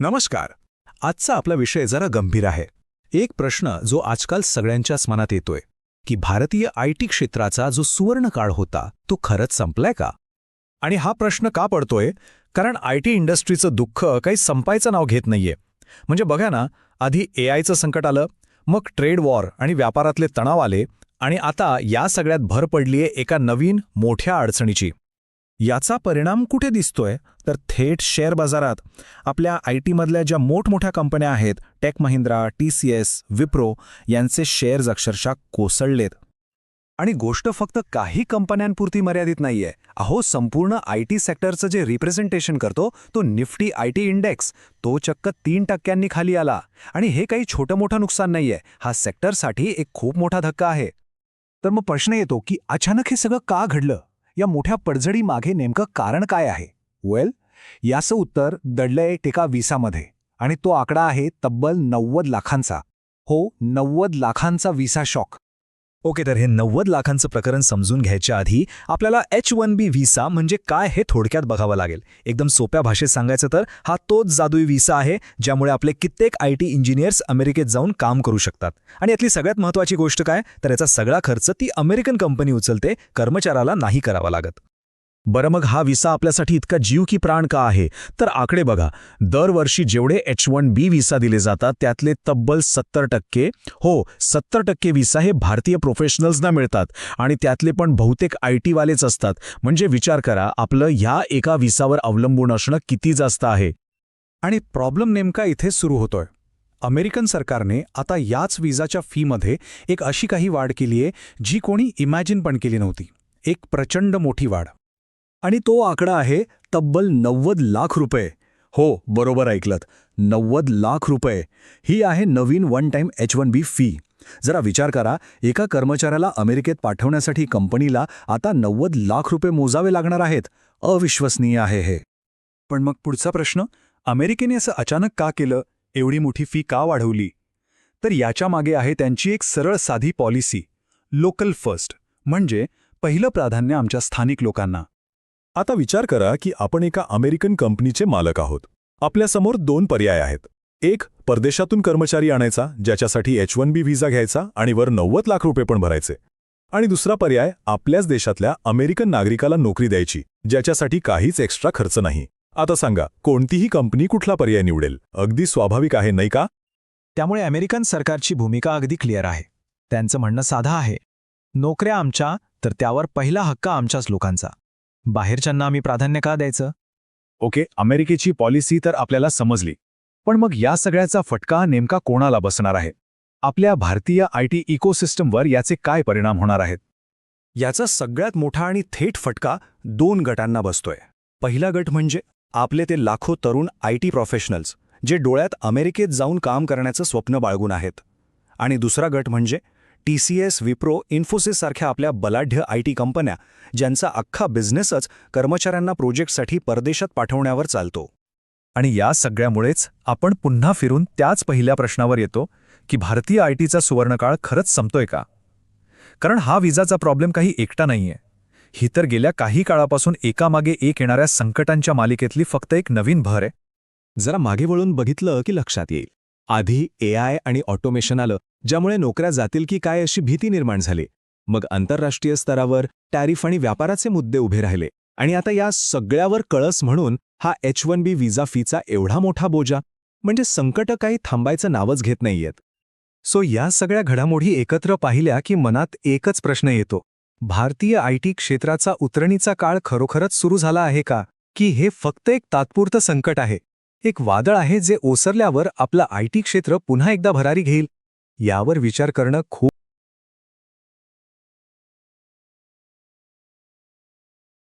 नमस्कार. आजचा आपला विषय जरा गंभीर आहे. एक प्रश्न जो आजकाल सगळ्यांच्याच मनात येतोय की भारतीय आय टी क्षेत्राचा जो सुवर्णकाळ होता तो खरंच संपलाय का? आणि हा प्रश्न का पडतोय? कारण आय टी इंडस्ट्रीचं दुःख काही संपायचं नाव घेत नाहीये. म्हणजे बघा ना आधी ए संकट आलं मग ट्रेड वॉर आणि व्यापारातले तणाव आले आणि आता या सगळ्यात भर पडलीये एका नवीन मोठ्या अडचणीची. याचा परिणाम कुठे दिसतोय? तर थेट शेअर बाजारात. आपल्या आय टीमधल्या ज्या मोठमोठ्या कंपन्या आहेत Tech Mahindra T C S Wipro यांचे शेअर्स अक्षरशः कोसळलेत. आणि गोष्ट फक्त काही कंपन्यांपुरती मर्यादित नाहीये. अहो संपूर्ण आय टी सेक्टरचं जे रिप्रेझेंटेशन करतो तो निफ्टी आय टी इंडेक्स तो चक्क तीन टक्क्यांनी खाली आला. आणि हे काही छोटं मोठं नुकसान नाहीये. हा सेक्टरसाठी एक खूप मोठा धक्का आहे. तर मग प्रश्न येतो की अचानक हे सगळं का घडलं? या मोठ्या पडझडी मागे नेमकं कारण काय आहे? वेल याचं उत्तर दडलंय टेका विसामध्ये आणि तो आकडा आहे तब्बल नव्वद लाखांचा. हो नव्वद लाखांचा विसा शॉक. हो, ओके तर हे नव्वद लाखांचं प्रकरण समजून घ्यायच्या आधी आपल्याला एच वन बी व्हिसा म्हणजे काय हे थोडक्यात बघावं लागेल. एकदम सोप्या भाषेत सांगायचं तर हा तोच जादुई व्हिसा आहे ज्यामुळे आपले कित्येक आय टी इंजिनियर्स अमेरिकेत जाऊन काम करू शकतात. आणि यातली सगळ्यात महत्त्वाची गोष्ट काय? तर याचा सगळा खर्च ती अमेरिकन कंपनी उचलते कर्मचाऱ्याला नाही करावा लागत. बरं मग हा विसा आपल्यासाठी इतका जीव की प्राण का आहे? तर आकडे बघा. दरवर्षी जेवढे एच वन बी विसा दिले जातात त्यातले तब्बल सत्तर टक्के हो सत्तर टक्के विसा हे भारतीय प्रोफेशनल्सना मिळतात. आणि त्यातले पण बहुतेक आय टीवालेच असतात. म्हणजे विचार करा आपलं ह्या एका विसावर अवलंबून असणं किती जास्त आहे? आणि प्रॉब्लेम नेमका इथेच सुरू होतोय. अमेरिकन सरकारने आता याच विजाच्या फीमध्ये एक अशी काही वाढ केली आहे जी कोणी इमॅजिन पण केली नव्हती. एक प्रचंड मोठी वाढ. आणि तो आकडा आहे तब्बल नव्वद लाख रुपये. हो बरोबर ऐकलत. नव्वद लाख रुपये. ही आहे नवीन one time H one B fee जरा विचार करा एका कर्मचाऱ्याला अमेरिकेत पाठवण्यासाठी कंपनीला आता नव्वद लाख रुपये मोजावे लागणार आहेत. अविश्वसनीय आहे हे. पण मग पुढचा प्रश्न अमेरिकेने असं अचानक का केलं? एवढी मोठी फी का वाढवली? तर याच्या मागे आहे त्यांची एक सरळ साधी पॉलिसी लोकल फर्स्ट म्हणजे पहिलं प्राधान्य आमच्या स्थानिक लोकांना. आता विचार करा की आपण एका अमेरिकन कंपनीचे मालक आहोत. आपल्यासमोर दोन पर्याय आहेत. एक परदेशातून कर्मचारी आणायचा ज्याच्यासाठी एच वन बी व्हिसा घ्यायचा आणि वर नव्वद लाख रुपये पण भरायचे. आणि दुसरा पर्याय आपल्याच देशातल्या अमेरिकन नागरिकाला नोकरी द्यायची ज्याच्यासाठी काहीच एक्स्ट्रा खर्च नाही. आता सांगा कोणतीही कंपनी कुठला पर्याय निवडेल? अगदी स्वाभाविक आहे नाही का? त्यामुळे अमेरिकन सरकारची भूमिका अगदी क्लिअर आहे. त्यांचं म्हणणं साधं आहे. नोकऱ्या आमच्या तर त्यावर पहिला हक्क आमच्याच लोकांचा. बाहेरच्यांना आम्ही प्राधान्य का द्यायचं? ओके अमेरिकेची पॉलिसी तर आपल्याला समजली. पण मग या सगळ्याचा फटका नेमका कोणाला बसणार आहे? आपल्या भारतीय आय टी इकोसिस्टमवर याचे काय परिणाम होणार आहेत? याचा सगळ्यात मोठा आणि थेट फटका दोन गटांना बसतोय. पहिला गट म्हणजे आपले ते लाखो तरुण आय टी प्रोफेशनल्स जे डोळ्यात अमेरिकेत जाऊन काम करण्याचं स्वप्न बाळगून आहेत. आणि दुसरा गट म्हणजे T C S Wipro Infosys सारख्या आपल्या बलाढ्य आय टी कंपन्या ज्यांचा अख्खा बिझनेसच कर्मचाऱ्यांना प्रोजेक्टसाठी परदेशात पाठवण्यावर चालतो. आणि या सगळ्यामुळेच आपण पुन्हा फिरून त्याच पहिल्या प्रश्नावर येतो की भारतीय आय टीचा सुवर्णकाळ खरंच संपतोय का? कारण हा विजाचा प्रॉब्लेम काही एकटा नाहीये. ही तर गेल्या काही काळापासून एकामागे एक येणाऱ्या संकटांच्या मालिकेतली फक्त एक नवीन भर आहे. जरा मागे वळून बघितलं की लक्षात येईल. आधी ए आय आणि ऑटोमेशन आलं ज्यामुळे नोकऱ्या जातील की काय अशी भीती निर्माण झाली. मग आंतरराष्ट्रीय स्तरावर टॅरिफ आणि व्यापाराचे मुद्दे उभे राहिले. आणि आता या सगळ्यावर कळस म्हणून हा एच वन बी विजा फीचा एवढा मोठा बोजा म्हणजे संकट काही थांबायचं नावच घेत नाहीयेत. सो या सगळ्या घडामोडी एकत्र पाहिल्या की मनात एकच प्रश्न येतो. भारतीय आय टी क्षेत्राचा उतरणीचा काळ खरोखरच सुरू झाला आहे का? की हे फक्त एक तात्पुरतं संकट आहे? एक वादळ आहे जे ओसरल्यावर आपलं आय टी क्षेत्र पुन्हा एकदा भरारी घेईल? यावर विचार करणं खूप